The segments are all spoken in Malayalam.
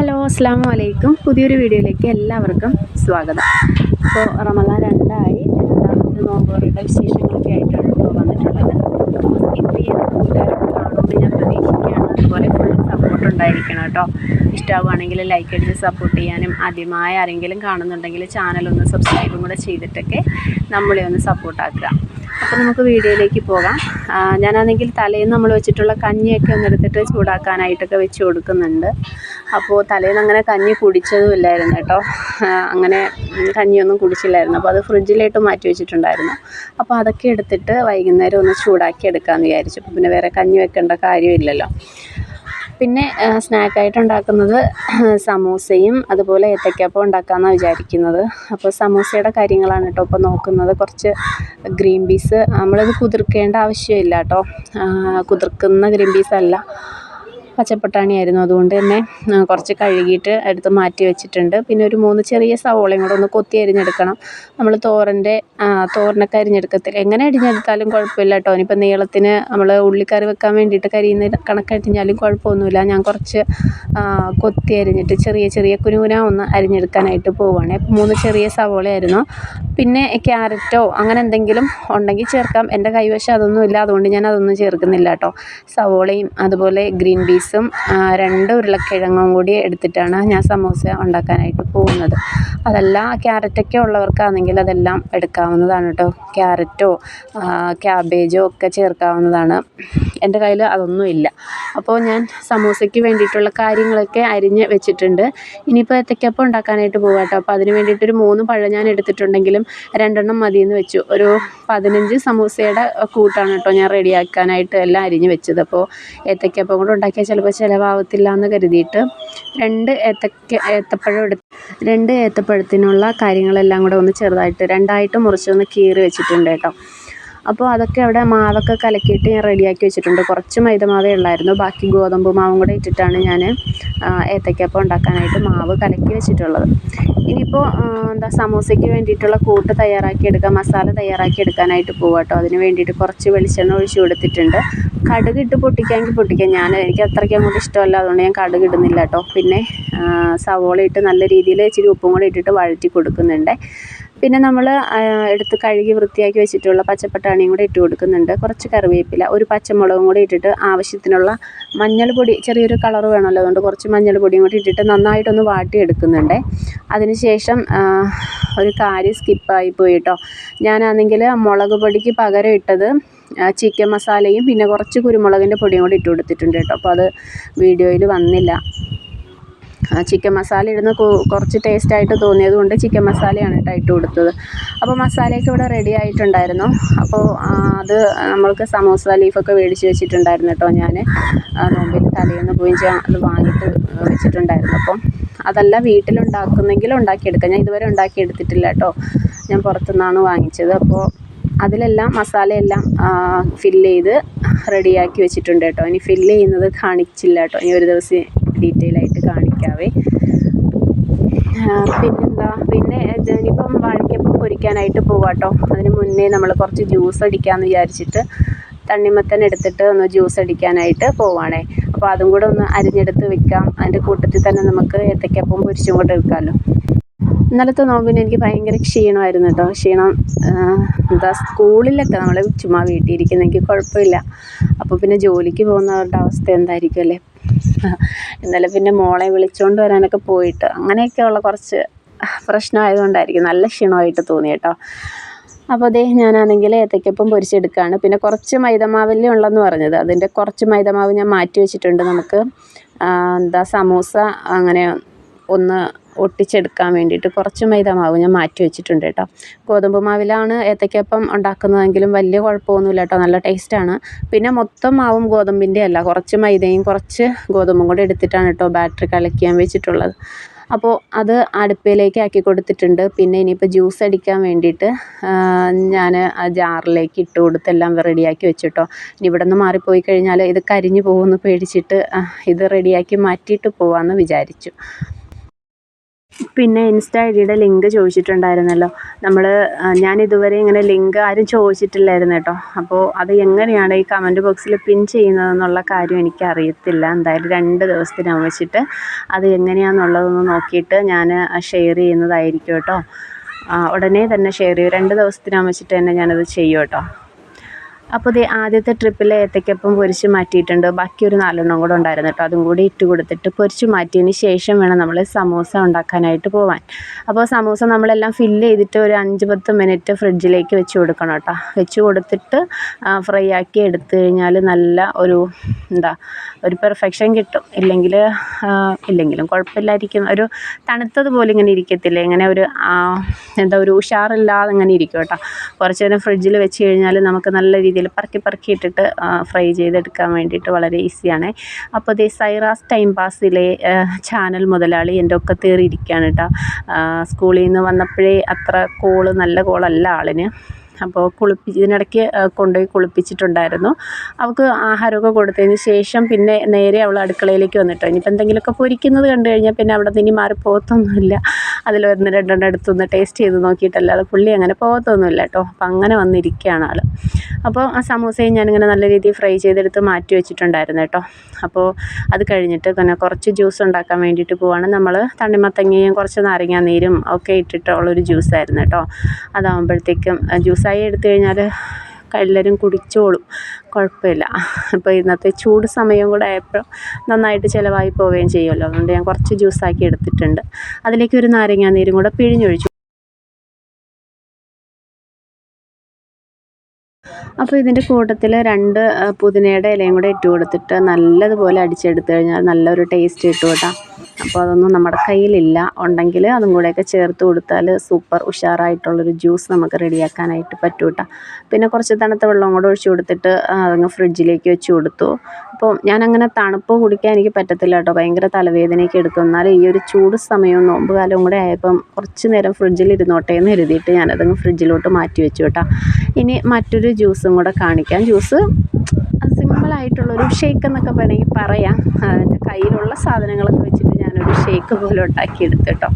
ഹലോ അസ്സാം വലൈക്കും പുതിയൊരു വീഡിയോയിലേക്ക് എല്ലാവർക്കും സ്വാഗതം. അപ്പോൾ റമദാൻ രണ്ടായി. രണ്ടാമത്തെ നോമ്പുകളുടെ വിശേഷങ്ങളൊക്കെ ആയിട്ടാണ് ഇപ്പോൾ വന്നിട്ടുള്ളത്. ഇപ്പോൾ ചെയ്യുന്ന കൂട്ടുകാരൊക്കെ കാണുമ്പോൾ ഞാൻ പ്രതീക്ഷിക്കുകയാണ്. അതുപോലെ ഫുൾ സപ്പോർട്ട് ഉണ്ടായിരിക്കണം കേട്ടോ. ഇഷ്ടമാവുകയാണെങ്കിൽ ലൈക്ക് അടിച്ച് സപ്പോർട്ട് ചെയ്യാനും ആദ്യമായ ആരെങ്കിലും കാണുന്നുണ്ടെങ്കിൽ ചാനലൊന്ന് സബ്സ്ക്രൈബും കൂടെ ചെയ്തിട്ടൊക്കെ നമ്മളെ ഒന്ന് സപ്പോർട്ടാക്കുക അപ്പോൾ നമുക്ക് വീഡിയോയിലേക്ക് പോകാം. ഞാനാണെങ്കിൽ തലേന്ന് നമ്മൾ വെച്ചിട്ടുള്ള കഞ്ഞിയൊക്കെ ഒന്ന് എടുത്തിട്ട് ചൂടാക്കാനായിട്ടൊക്കെ വെച്ച് കൊടുക്കുന്നുണ്ട്. അപ്പോൾ തലേന്ന് അങ്ങനെ കഞ്ഞി കുടിച്ചതും ഇല്ലായിരുന്നു കേട്ടോ. അങ്ങനെ കഞ്ഞിയൊന്നും കുടിച്ചില്ലായിരുന്നു. അപ്പോൾ അത് ഫ്രിഡ്ജിലേട്ട് മാറ്റി വെച്ചിട്ടുണ്ടായിരുന്നു. അപ്പോൾ അതൊക്കെ എടുത്തിട്ട് വൈകുന്നേരം ഒന്ന് ചൂടാക്കി എടുക്കാമെന്ന് വിചാരിച്ചു. അപ്പോൾ പിന്നെ വേറെ കഞ്ഞി വെക്കേണ്ട കാര്യമില്ലല്ലോ. പിന്നെ സ്നാക്കായിട്ട് ഉണ്ടാക്കുന്നത് സമൂസയും അതുപോലെ ഏത്തയ്ക്കാപ്പം ഉണ്ടാക്കാമെന്നാണ് വിചാരിക്കുന്നത്. അപ്പോൾ സമൂസയുടെ കാര്യങ്ങളാണ് കേട്ടോ ഇപ്പോൾ നോക്കുന്നത്. കുറച്ച് ഗ്രീൻ പീസ് നമ്മളത് കുതിർക്കേണ്ട ആവശ്യമില്ല കേട്ടോ കുതിർക്കുന്ന ഗ്രീൻ പീസല്ല പച്ചപ്പട്ടാണിയായിരുന്നു. അതുകൊണ്ട് തന്നെ കുറച്ച് കഴുകിയിട്ട് എടുത്ത് മാറ്റി വെച്ചിട്ടുണ്ട്. പിന്നെ ഒരു മൂന്ന് ചെറിയ സവോളയും കൂടെ ഒന്ന് കൊത്തി അരിഞ്ഞെടുക്കണം. നമ്മൾ തോരന്റെ തോരനൊക്കെ അരിഞ്ഞെടുക്കത്തില്ല? എങ്ങനെ അരിഞ്ഞെടുത്താലും കുഴപ്പമില്ല കേട്ടോ. ഇനിയിപ്പോൾ നീളത്തിന് നമ്മൾ ഉള്ളിക്കറി വെക്കാൻ വേണ്ടിയിട്ട് കരിയുന്ന കണക്കരിഞ്ഞാലും കുഴപ്പമൊന്നുമില്ല. ഞാൻ കുറച്ച് കൊത്തി അരിഞ്ഞിട്ട് ചെറിയ ചെറിയ കുനുകുന ഒന്ന് അരിഞ്ഞെടുക്കാനായിട്ട് പോവുകയാണ് മൂന്ന് ചെറിയ സവോളയായിരുന്നു. പിന്നെ ക്യാരറ്റോ അങ്ങനെ എന്തെങ്കിലും ഉണ്ടെങ്കിൽ ചേർക്കാം. എന്റെ കൈവശം അതൊന്നും ഇല്ല അതുകൊണ്ട് ഞാൻ അതൊന്നും ചേർക്കുന്നില്ല കേട്ടോ. സവോളയും അതുപോലെ ഗ്രീൻ പീസും ആ, രണ്ട് ഉരുളക്കിഴങ്ങും കൂടി എടുത്തിട്ടാണ് ഞാൻ സമൂസ ഉണ്ടാക്കാനായിട്ട് പോകുന്നത്. അതല്ല ക്യാരറ്റൊക്കെ ഉള്ളവർക്കാണെങ്കിൽ അതെല്ലാം എടുക്കാവുന്നതാണ് കേട്ടോ. ക്യാരറ്റോ ക്യാബേജോ ഒക്കെ ചേർക്കാവുന്നതാണ്. എന്റെ കയ്യിൽ അതൊന്നുമില്ല അപ്പോൾ ഞാൻ സമൂസയ്ക്ക് വേണ്ടിയിട്ടുള്ള കാര്യങ്ങളൊക്കെ അരിഞ്ഞ് വെച്ചിട്ടുണ്ട്. ഇനിയിപ്പോൾ ഏത്തയ്ക്കപ്പം ഉണ്ടാക്കാനായിട്ട് പോകാം കേട്ടോ. അപ്പോൾ അതിന് വേണ്ടിയിട്ടൊരു മൂന്ന് പഴം ഞാൻ എടുത്തിട്ടുണ്ടെങ്കിലും രണ്ടെണ്ണം മതിയെന്ന് വെച്ചു. ഒരു പതിനഞ്ച് സമൂസയുടെ കൂട്ടാണ് കേട്ടോ ഞാൻ റെഡിയാക്കാനായിട്ട് എല്ലാം അരിഞ്ഞ് വെച്ചത്. അപ്പോൾ ഏത്തയ്ക്കപ്പം കൂടെ ഉണ്ടാക്കിയാൽ ചിലപ്പോൾ ചിലവാകത്തില്ല എന്ന് കരുതിയിട്ട് രണ്ട് ഏത്തക്ക ഏത്തപ്പഴം എടുത്ത് രണ്ട് ഏത്തപ്പഴത്തിനുള്ള കാര്യങ്ങളെല്ലാം കൂടെ ഒന്ന് ചെറുതായിട്ട് രണ്ടായിട്ട് മുറിച്ചൊന്ന് കീറി വെച്ചിട്ടുണ്ട് കേട്ടോ. അപ്പോൾ അതൊക്കെ അവിടെ മാവൊക്കെ കലക്കിയിട്ട് ഞാൻ റെഡിയാക്കി വെച്ചിട്ടുണ്ട്. കുറച്ച് മൈദ മൈദമാവേ ഉള്ളായിരുന്നു. ബാക്കി ഗോതമ്പ് മാവും കൂടെ ഇട്ടിട്ടാണ് ഞാൻ ഏത്തയ്ക്കപ്പം ഉണ്ടാക്കാനായിട്ട് മാവ് കലക്കി വെച്ചിട്ടുള്ളത്. ഇനിയിപ്പോൾ എന്താ സമോസയ്ക്ക് വേണ്ടിയിട്ടുള്ള കൂട്ട് തയ്യാറാക്കി എടുക്കാം. മസാല തയ്യാറാക്കി എടുക്കാനായിട്ട് പോവാം കേട്ടോ. അതിന് വേണ്ടിയിട്ട് കുറച്ച് വെളിച്ചെണ്ണ ഒഴിച്ചു കൊടുത്തിട്ടുണ്ട്. കടുക് ഇട്ട് പൊട്ടിക്കാമെങ്കിൽ പൊട്ടിക്കാം. ഞാൻ എനിക്ക് അത്രയ്ക്ക് അങ്ങോട്ട് ഇഷ്ടമല്ല. അതുകൊണ്ട് ഞാൻ കടുക് ഇടുന്നില്ല കേട്ടോ. പിന്നെ സവോള ഇട്ട് നല്ല രീതിയിൽ ഇച്ചിരി ഉപ്പും കൂടി ഇട്ടിട്ട് വഴറ്റി കൊടുക്കുന്നുണ്ട്. പിന്നെ നമ്മൾ എടുത്ത് കഴുകി വൃത്തിയാക്കി വെച്ചിട്ടുള്ള പച്ചപ്പട്ടാണിയും കൂടെ ഇട്ട് കൊടുക്കുന്നുണ്ട്. കുറച്ച് കറിവേപ്പില ഒരു പച്ചമുളകും കൂടി ഇട്ടിട്ട് ആവശ്യത്തിനുള്ള മഞ്ഞൾപ്പൊടി ചെറിയൊരു കളർ വേണമല്ലോ അതുകൊണ്ട് കുറച്ച് മഞ്ഞൾപ്പൊടിയും കൂടി ഇട്ടിട്ട് നന്നായിട്ടൊന്ന് വാട്ടിയെടുക്കുന്നുണ്ട്. അതിനുശേഷം ഒരു കാര്യം സ്കിപ്പായി പോയി കേട്ടോ. ഞാനാണെങ്കിൽ മുളക് പൊടിക്ക് പകരം ഇട്ടത് ചിക്കൻ മസാലയും പിന്നെ കുറച്ച് കുരുമുളകിന്റെ പൊടിയും കൂടി ഇട്ട് കൊടുത്തിട്ടുണ്ട് കേട്ടോ. അപ്പോൾ അത് വീഡിയോയിൽ വന്നില്ല. ചിക്കൻ മസാല ഇടുന്ന കുറച്ച് ടേസ്റ്റ് ആയിട്ട് തോന്നിയത് കൊണ്ട് ചിക്കൻ മസാലയാണ് കേട്ടോ ഇട്ട് കൊടുത്തത്. അപ്പോൾ മസാലയൊക്കെ ഇവിടെ റെഡി ആയിട്ടുണ്ടായിരുന്നു. അപ്പോൾ അത് നമ്മൾക്ക് സമോസ ലീഫൊക്കെ മേടിച്ച് വെച്ചിട്ടുണ്ടായിരുന്നു കേട്ടോ ഞാൻ നോമ്പിൽ തലേന്ന് പോയി അത് വാങ്ങിയിട്ട് വെച്ചിട്ടുണ്ടായിരുന്നു. അപ്പം അതല്ല വീട്ടിലുണ്ടാക്കുന്നെങ്കിൽ ഉണ്ടാക്കിയെടുക്കാം. ഞാൻ ഇതുവരെ ഉണ്ടാക്കിയെടുത്തിട്ടില്ല കേട്ടോ. ഞാൻ പുറത്തുനിന്നാണ് വാങ്ങിച്ചത്. അപ്പോൾ അതിലെല്ലാം മസാലയെല്ലാം ഫില്ല് ചെയ്ത് റെഡിയാക്കി വെച്ചിട്ടുണ്ട് കേട്ടോ. ഇനി ഫില്ല് ചെയ്യുന്നത് കാണിച്ചില്ല കേട്ടോ. ഇനി ഒരു ദിവസം ഡീറ്റെയിൽ കാണിക്കാവേ പിന്നെന്താ? പിന്നെ ഇനിയിപ്പം വാഴയ്ക്കപ്പം പൊരിക്കാനായിട്ട് പോവാട്ടോ. അതിന് മുന്നേ നമ്മൾ കുറച്ച് ജ്യൂസ് അടിക്കാമെന്ന് വിചാരിച്ചിട്ട് തണ്ണിമത്തൻ എടുത്തിട്ട് ഒന്ന് ജ്യൂസ് അടിക്കാനായിട്ട് പോവാണേ. അപ്പോൾ അതും കൂടെ ഒന്ന് അരിഞ്ഞെടുത്ത് വെക്കാം. അതിന്റെ കൂട്ടത്തിൽ തന്നെ നമുക്ക് ഏത്തക്കപ്പം പൊരിച്ചും കൂടെ എടുക്കാമല്ലോ ഇന്നലത്തെ നോമ്പിന് എനിക്ക് ഭയങ്കര ക്ഷീണമായിരുന്നു കേട്ടോ. ക്ഷീണം എന്താ സ്കൂളിലൊക്കെ നമ്മൾ ചുമ്മാ വീട്ടിൽ ഇരിക്കുന്നെങ്കിൽ കുഴപ്പമില്ല. അപ്പോൾ പിന്നെ ജോലിക്ക് പോകുന്നവരുടെ അവസ്ഥ എന്തായിരിക്കും അല്ലേ? ഇന്നലെ പിന്നെ മോളെ വിളിച്ചുകൊണ്ട് വരാനൊക്കെ പോയിട്ട് അങ്ങനെയൊക്കെയുള്ള കുറച്ച് പ്രശ്നമായതുകൊണ്ടായിരിക്കും. നല്ല ക്ഷീണമായിട്ട് തോന്നി കേട്ടോ. അപ്പോൾ അതേ ഞാനാണെങ്കിൽ ഏത്തയ്ക്കപ്പം പൊരിച്ചെടുക്കുകയാണ് പിന്നെ കുറച്ച് മൈദമാവല്ലേ ഉള്ളെന്ന് പറഞ്ഞത്. അതിന്റെ കുറച്ച് മൈദമാവ് ഞാൻ മാറ്റി വെച്ചിട്ടുണ്ട്. നമുക്ക് എന്താ സമൂസ അങ്ങനെ ഒന്ന് ഒട്ടിച്ചെടുക്കാൻ വേണ്ടിയിട്ട് കുറച്ച് മൈദ മാവ് ഞാൻ മാറ്റി വെച്ചിട്ടുണ്ട് കേട്ടോ. ഗോതമ്പ് മാവിലാണ് ഏത്തയ്ക്കപ്പം ഉണ്ടാക്കുന്നതെങ്കിലും വലിയ കുഴപ്പമൊന്നുമില്ല കേട്ടോ. നല്ല ടേസ്റ്റാണ് പിന്നെ മൊത്തം മാവും ഗോതമ്പിന്റെ അല്ല. കുറച്ച് മൈദയും കുറച്ച് ഗോതമ്പും കൂടെ എടുത്തിട്ടാണ് കേട്ടോ ബാറ്ററി കലക്കിയാൻ വെച്ചിട്ടുള്ളത്. അപ്പോൾ അത് അടുപ്പിലേക്ക് ആക്കി കൊടുത്തിട്ടുണ്ട്. പിന്നെ ഇനിയിപ്പോൾ ജ്യൂസ് അടിക്കാൻ വേണ്ടിയിട്ട് ഞാൻ ആ ജാറിലേക്ക് ഇട്ട് കൊടുത്ത് എല്ലാം റെഡിയാക്കി വെച്ചിട്ടോ ഇനി ഇവിടെ നിന്ന് മാറിപ്പോയി കഴിഞ്ഞാൽ ഇത് കരിഞ്ഞു പോകുമെന്ന് പേടിച്ചിട്ട് ഇത് റെഡിയാക്കി മാറ്റിയിട്ട് പോകാമെന്ന് വിചാരിച്ചു. പിന്നെ ഇൻസ്റ്റാ ഐ ഡിയുടെ ലിങ്ക് ചോദിച്ചിട്ടുണ്ടായിരുന്നല്ലോ. നമ്മൾ ഞാൻ ഇതുവരെ ഇങ്ങനെ ലിങ്ക് ആരും ചോദിച്ചിട്ടില്ലായിരുന്നു കേട്ടോ. അപ്പോൾ അത് എങ്ങനെയാണ് ഈ കമന്റ് ബോക്സിൽ പിൻ ചെയ്യുന്നതെന്നുള്ള കാര്യം എനിക്ക് അറിയത്തില്ല എന്തായാലും രണ്ട് ദിവസത്തിനകം വെച്ചിട്ട് അത് എങ്ങനെയാണെന്നുള്ളതൊന്ന് നോക്കിയിട്ട് ഞാൻ ഷെയർ ചെയ്യുന്നതായിരിക്കും കേട്ടോ. ഉടനെ തന്നെ ഷെയർ ചെയ്യും. രണ്ട് ദിവസത്തിനകം വെച്ചിട്ട് തന്നെ ഞാനത് ചെയ്യും കേട്ടോ. അപ്പോൾ ഇത് ആദ്യത്തെ ട്രിപ്പിൽ ഏത്തയ്ക്കപ്പം പൊരിച്ച് മാറ്റിയിട്ടുണ്ട്. ബാക്കി ഒരു നാലെണ്ണം കൂടെ ഉണ്ടായിരുന്നു കേട്ടോ അതും കൂടി ഇട്ട് കൊടുത്തിട്ട് പൊരിച്ച് മാറ്റിയതിന് ശേഷം വേണം നമ്മൾ സമൂസ ഉണ്ടാക്കാനായിട്ട് പോവാൻ. അപ്പോൾ സമൂസ നമ്മളെല്ലാം ഫില്ല് ചെയ്തിട്ട് ഒരു അഞ്ച് പത്ത് മിനിറ്റ് ഫ്രിഡ്ജിലേക്ക് വെച്ച് കൊടുക്കണം കേട്ടോ വെച്ച് കൊടുത്തിട്ട് ഫ്രൈ ആക്കി എടുത്തു കഴിഞ്ഞാൽ നല്ല ഒരു എന്താ ഒരു പെർഫെക്ഷൻ കിട്ടും. ഇല്ലെങ്കിൽ ഇല്ലെങ്കിലും കുഴപ്പമില്ലായിരിക്കും. ഒരു തണുത്തതുപോലെ ഇങ്ങനെ ഇരിക്കത്തില്ല? ഇങ്ങനെ ഒരു എന്താ ഒരു ഉഷാറില്ലാതെ ഇങ്ങനെ ഇരിക്കും കേട്ടോ കുറച്ച് നേരം ഫ്രിഡ്ജിൽ വെച്ച് കഴിഞ്ഞാൽ നമുക്ക് നല്ല രീതിയിൽ പറക്കി പറക്കി ഇട്ടിട്ട് ഫ്രൈ ചെയ്തെടുക്കാൻ വേണ്ടിയിട്ട് വളരെ ഈസിയാണ്. അപ്പോൾ ദേ സൈറാസ് ടൈം പാസിലെ ചാനൽ മുതലാളി എന്റെ ഒക്കെ തീറിയിരിക്കുകയാണ് കേട്ടോ സ്കൂളിൽ നിന്ന് വന്നപ്പോഴേ അത്ര കോൾ നല്ല കോളല്ല ആളിന്. അപ്പോൾ കുളിപ്പി ഇതിനിടയ്ക്ക് കൊണ്ടുപോയി കുളിപ്പിച്ചിട്ടുണ്ടായിരുന്നു. അവൾക്ക് ആഹാരമൊക്കെ കൊടുത്തതിന് ശേഷം പിന്നെ നേരെ അവൾ അടുക്കളയിലേക്ക് വന്നിട്ടോ. ഇനിയിപ്പോൾ എന്തെങ്കിലുമൊക്കെ പൊരിക്കുന്നത് കണ്ടു കഴിഞ്ഞാൽ പിന്നെ അവിടെ നിന്ന് ഇനി മാറി പോകത്തൊന്നുമില്ല. അതിൽ ഒന്ന് രണ്ടെണ്ണം എടുത്തൊന്ന് ടേസ്റ്റ് ചെയ്ത് നോക്കിയിട്ടല്ലാതെ പുള്ളി അങ്ങനെ പോകത്തൊന്നുമില്ല കേട്ടോ. അപ്പം അങ്ങനെ വന്നിരിക്കുകയാണ് ആൾ അപ്പോൾ ആ സമൂസയും ഞാനിങ്ങനെ നല്ല രീതിയിൽ ഫ്രൈ ചെയ്തെടുത്ത് മാറ്റി വെച്ചിട്ടുണ്ടായിരുന്നു കേട്ടോ. അപ്പോൾ അത് കഴിഞ്ഞിട്ട് പിന്നെ കുറച്ച് ജ്യൂസ് ഉണ്ടാക്കാൻ വേണ്ടിയിട്ട് പോവാണ്. നമ്മൾ തണ്ണിമത്തങ്ങയും കുറച്ച് നാരങ്ങാ നീരും ഒക്കെ ഇട്ടിട്ടുള്ളൊരു ജ്യൂസായിരുന്നു കേട്ടോ. അതാകുമ്പോഴത്തേക്കും ജ്യൂസായി എടുത്തു കഴിഞ്ഞാൽ എല്ലാവരും കുടിച്ചോളും. കുഴപ്പമില്ല. അപ്പോൾ ഇന്നത്തെ ചൂട് സമയം കൂടെ ആയപ്പോൾ നന്നായിട്ട് ചിലവായി പോവുകയും ചെയ്യുമല്ലോ. അതുകൊണ്ട് ഞാൻ കുറച്ച് ജ്യൂസാക്കി എടുത്തിട്ടുണ്ട്. അതിലേക്ക് ഒരു നാരങ്ങാ നീരും കൂടെ പിഴിഞ്ഞൊഴിച്ചു. അപ്പോൾ ഇതിന്റെ കൂട്ടത്തിൽ രണ്ട് പുതിനയുടെ ഇലയും കൂടെ ഇട്ട് കൊടുത്തിട്ട് നല്ലതുപോലെ അടിച്ചെടുത്ത് കഴിഞ്ഞാൽ നല്ലൊരു ടേസ്റ്റ് കിട്ടും കേട്ടോ. അപ്പോൾ അതൊന്നും നമ്മുടെ കയ്യിലില്ല. ഉണ്ടെങ്കിൽ അതും കൂടെയൊക്കെ ചേർത്ത് കൊടുത്താൽ സൂപ്പർ ഉഷാറായിട്ടുള്ളൊരു ജ്യൂസ് നമുക്ക് റെഡിയാക്കാനായിട്ട് പറ്റും കേട്ടോ പിന്നെ കുറച്ച് തണുത്ത വെള്ളം കൂടെ ഒഴിച്ച് കൊടുത്തിട്ട് അതങ്ങ് ഫ്രിഡ്ജിലേക്ക് വെച്ച് കൊടുത്തു. അപ്പോൾ ഞാനങ്ങനെ തണുപ്പ് കുടിക്കാൻ എനിക്ക് പറ്റത്തില്ല കേട്ടോ. ഭയങ്കര തലവേദനയൊക്കെ എടുക്കും. എന്നാലും ഈ ഒരു ചൂട് സമയവും നോമ്പ് കാലവും കൂടെ ആയപ്പം കുറച്ച് നേരം ഫ്രിഡ്ജിൽ ഇരുന്നോട്ടെ എന്ന് കരുതിയിട്ട് ഞാനതങ്ങ് ഫ്രിഡ്ജിലോട്ട് മാറ്റി വെച്ചു കേട്ടോ ഇനി മറ്റൊരു ജ്യൂസും കൂടെ കാണിക്കാം. ജ്യൂസ് സിമ്പിളായിട്ടുള്ളൊരു ഷേക്ക് എന്നൊക്കെ വേണമെങ്കിൽ പറയാം. എന്റെ കയ്യിലുള്ള സാധനങ്ങളൊക്കെ വെച്ചിട്ട് ഞാനൊരു ഷേക്ക് പോലെ ഉണ്ടാക്കി എടുത്തു കേട്ടോ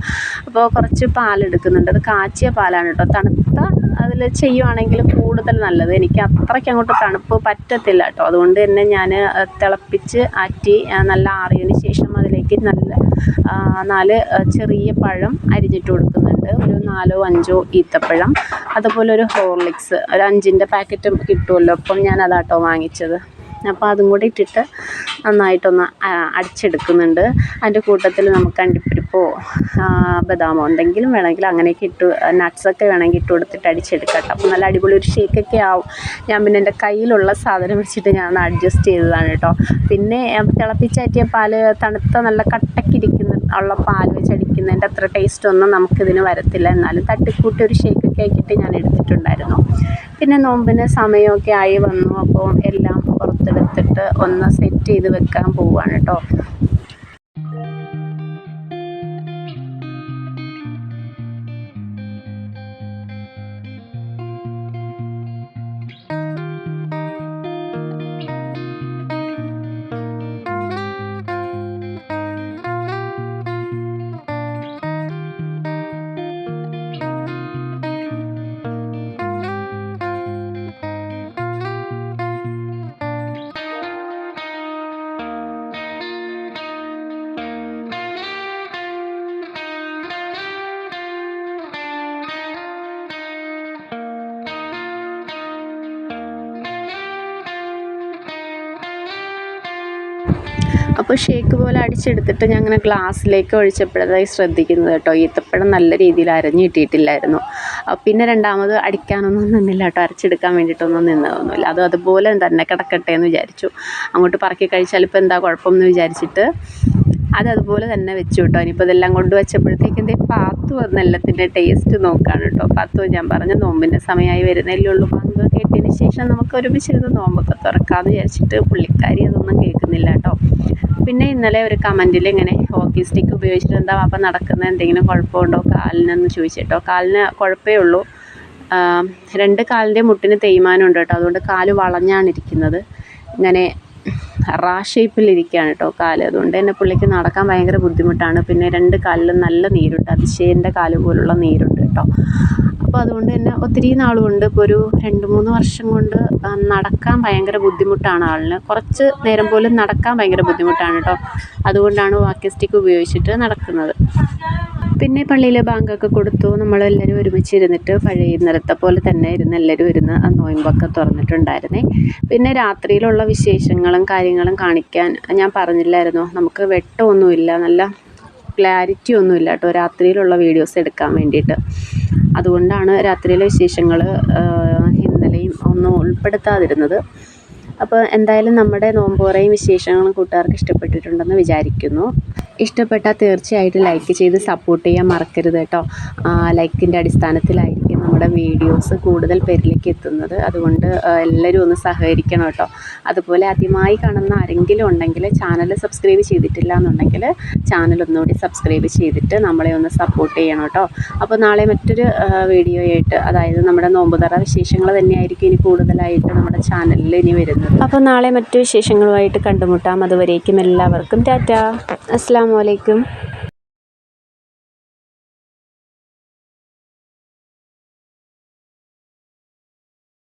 അപ്പോൾ കുറച്ച് പാലെടുക്കുന്നുണ്ട് അത് കാച്ചിയ പാലാണ് കേട്ടോ. തണുത്ത അതിൽ ചെയ്യുവാണെങ്കിൽ കൂടുതൽ നല്ലത്. എനിക്ക് അത്രയ്ക്ക് അങ്ങോട്ട് തണുപ്പ് പറ്റത്തില്ല കേട്ടോ. അതുകൊണ്ട് തന്നെ ഞാൻ തിളപ്പിച്ച് ആറ്റി നല്ല ആറിയതിന് ശേഷം അതിലേക്ക് നല്ല നാല് ചെറിയ പഴം അരിഞ്ഞിട്ട് കൊടുക്കുന്നുണ്ട്. ഒരു നാലോ അഞ്ചോ ഈത്തപ്പഴം. അതുപോലെ ഒരു ഹോർലിക്സ്. ഒരു അഞ്ചിന്റെ പാക്കറ്റും കിട്ടുമല്ലോ. അപ്പം ഞാൻ അതാട്ടോ വാങ്ങിച്ചത്. അപ്പോൾ അതും കൂടി ഇട്ടിട്ട് നന്നായിട്ടൊന്ന് അടിച്ചെടുക്കുന്നുണ്ട്. അതിന്റെ കൂട്ടത്തിൽ നമുക്ക് അണ്ടിപ്പരിപ്പോ ബദാം ബദാമോ ഉണ്ടെങ്കിലും വേണമെങ്കിൽ അങ്ങനെയൊക്കെ ഇട്ട് നട്ട്സൊക്കെ വേണമെങ്കിൽ ഇട്ട് കൊടുത്തിട്ട് അടിച്ചെടുക്കാം കേട്ടോ. അപ്പോൾ നല്ല അടിപൊളി ഒരു ഷേക്കൊക്കെ ആവും. ഞാൻ പിന്നെ എന്റെ കയ്യിലുള്ള സാധനം വെച്ചിട്ട് ഞാൻ ഒന്ന് അഡ്ജസ്റ്റ് ചെയ്തതാണ് കേട്ടോ. പിന്നെ തിളപ്പിച്ചാറ്റിയ പാൽ തണുത്ത നല്ല കട്ടക്കിരിക്കുന്ന ഉള്ള പാൽ വെച്ച് അടിക്കുന്നതിന്റെ അത്ര ടേസ്റ്റ് ഒന്നും നമുക്കിതിന് വരത്തില്ല. എന്നാലും തട്ടിക്കൂട്ടി ഒരു ഷേക്കൊക്കെ ആക്കിയിട്ട് ഞാൻ എടുത്തിട്ടുണ്ടായിരുന്നു. പിന്നെ നോമ്പിന് സമയമൊക്കെ ആയി വന്നു. അപ്പോൾ എല്ലാം പുറത്തെടുത്തിട്ട് ഒന്ന് സെറ്റ് ചെയ്ത് വെക്കാൻ പോവുകയാണ് കേട്ടോ അപ്പോൾ ഷേക്ക് പോലെ അടിച്ചെടുത്തിട്ട് ഞാൻ അങ്ങനെ ഗ്ലാസ്സിലേക്ക് ഒഴിച്ചപ്പോഴതായി ശ്രദ്ധിക്കുന്നത് കേട്ടോ. ഈത്തപ്പഴം നല്ല രീതിയിൽ അരഞ്ഞു കിട്ടിയിട്ടില്ലായിരുന്നു. പിന്നെ രണ്ടാമത് അടിക്കാനൊന്നും നിന്നില്ല കേട്ടോ. അരച്ചെടുക്കാൻ വേണ്ടിയിട്ടൊന്നും നിന്നതൊന്നുമില്ല. അത് അതുപോലെ തന്നെ കിടക്കട്ടെ എന്ന് വിചാരിച്ചു. അങ്ങോട്ട് പറക്കി കഴിച്ചാൽ ഇപ്പോൾ എന്താ കുഴപ്പമെന്ന് വിചാരിച്ചിട്ട് അത് അതുപോലെ തന്നെ വെച്ചു കേട്ടോ ഇനിയിപ്പോൾ ഇതെല്ലാം കൊണ്ട് വെച്ചപ്പോഴത്തേക്കും എന്തേ പാത്തു വന്ന് എല്ലാത്തിന്റെ ടേസ്റ്റ് നോക്കാണ് കേട്ടോ പാത്തു ഞാൻ പറഞ്ഞ നോമ്പിന്റെ സമയമായി വരുന്നല്ലേ ഉള്ളൂ. പങ്ക് കേട്ടതിന് ശേഷം നമുക്ക് ഒരുമിച്ചിരുന്ന് നോമ്പൊക്കെ തുറക്കാമെന്ന് വിചാരിച്ചിട്ട് പുള്ളിക്കാരി അതൊന്നും കേൾക്കുന്നില്ല കേട്ടോ പിന്നെ ഇന്നലെ ഒരു കമന്റിൽ ഇങ്ങനെ ഹോക്കി സ്റ്റിക്ക് ഉപയോഗിച്ചിട്ട് എന്താ അപ്പം നടക്കുന്ന? എന്തെങ്കിലും കുഴപ്പമുണ്ടോ? കാലിനെന്ന് ചോദിച്ചിട്ടോ കാലിന് കുഴപ്പമേ ഉള്ളൂ. രണ്ട് കാലിന്റെ മുട്ടിന് തേയ്മാനം ഉണ്ട് കേട്ടോ അതുകൊണ്ട് കാൽ വളഞ്ഞാണ് ഇരിക്കുന്നത്. ഇങ്ങനെ റാ ഷേപ്പിലിരിക്കുകയാണ് കേട്ടോ കാൽ. അതുകൊണ്ട് തന്നെ പുള്ളിക്ക് നടക്കാൻ ഭയങ്കര ബുദ്ധിമുട്ടാണ്. പിന്നെ രണ്ട് കാലിലും നല്ല നീരുണ്ട്. അതിശയന്റെ കാൽ പോലുള്ള നീരുണ്ട് കേട്ടോ. അപ്പോൾ അതുകൊണ്ട് തന്നെ ഒത്തിരി നാൾ കൊണ്ട് ഇപ്പോൾ ഒരു രണ്ട് മൂന്ന് വർഷം കൊണ്ട് നടക്കാൻ ഭയങ്കര ബുദ്ധിമുട്ടാണ് ആളിന്. കുറച്ച് നേരം പോലും നടക്കാൻ ഭയങ്കര ബുദ്ധിമുട്ടാണ് കേട്ടോ. അതുകൊണ്ടാണ് വാക്കി സ്റ്റിക്ക് ഉപയോഗിച്ചിട്ട് നടക്കുന്നത്. പിന്നെ പള്ളിയിൽ ബാങ്കൊക്കെ കൊടുത്തു. നമ്മളെല്ലാവരും ഒരുമിച്ചിരുന്നിട്ട് പഴയ ഇന്നലത്തെ പോലെ തന്നെ ഇരുന്ന് എല്ലാവരും ഇരുന്ന് ആ നോയമ്പൊക്കെ തുറന്നിട്ടുണ്ടായിരുന്നേ. പിന്നെ രാത്രിയിലുള്ള വിശേഷങ്ങളും കാര്യങ്ങളും കാണിക്കാൻ ഞാൻ പറഞ്ഞില്ലായിരുന്നു? നമുക്ക് വെട്ടമൊന്നുമില്ല. നല്ല ക്ലാരിറ്റി ഒന്നുമില്ല കേട്ടോ രാത്രിയിലുള്ള വീഡിയോസ് എടുക്കാൻ വേണ്ടിയിട്ട്. അതുകൊണ്ടാണ് രാത്രിയിലെ വിശേഷങ്ങൾ ഇന്നലെയും ഒന്നും ഉൾപ്പെടുത്താതിരുന്നത്. അപ്പോൾ എന്തായാലും നമ്മുടെ നോമ്പോറയും വിശേഷങ്ങളും കൂട്ടുകാർക്ക് ഇഷ്ടപ്പെട്ടിട്ടുണ്ടെന്ന് വിചാരിക്കുന്നു. ഇഷ്ടപ്പെട്ടാൽ തീർച്ചയായിട്ടും ലൈക്ക് ചെയ്ത് സപ്പോർട്ട് ചെയ്യാൻ മറക്കരുത് കേട്ടോ. ലൈക്കിന്റെ അടിസ്ഥാനത്തിലായിരിക്കും നമ്മുടെ വീഡിയോസ് കൂടുതൽ പേരിലേക്ക് എത്തുന്നത്. അതുകൊണ്ട് എല്ലാവരും ഒന്ന് സഹകരിക്കണം കേട്ടോ. അതുപോലെ ആദ്യമായി കാണുന്ന ആരെങ്കിലും ഉണ്ടെങ്കിൽ ചാനൽ സബ്സ്ക്രൈബ് ചെയ്തിട്ടില്ല എന്നുണ്ടെങ്കിൽ ചാനൽ ഒന്നുകൂടി സബ്സ്ക്രൈബ് ചെയ്തിട്ട് നമ്മളെ ഒന്ന് സപ്പോർട്ട് ചെയ്യണം കേട്ടോ. അപ്പോൾ നാളെ മറ്റൊരു വീഡിയോ ആയിട്ട് അതായത് നമ്മുടെ നോമ്പുതറ വിശേഷങ്ങൾ തന്നെയായിരിക്കും ഇനി കൂടുതലായിട്ട് നമ്മുടെ ചാനലിൽ ഇനി വരുന്നത്. അപ്പോൾ നാളെ മറ്റു വിശേഷങ്ങളുമായിട്ട് കണ്ടുമുട്ടാം. അതുവരേക്കും എല്ലാവർക്കും ടാറ്റ. അസ്സാം വലൈക്കും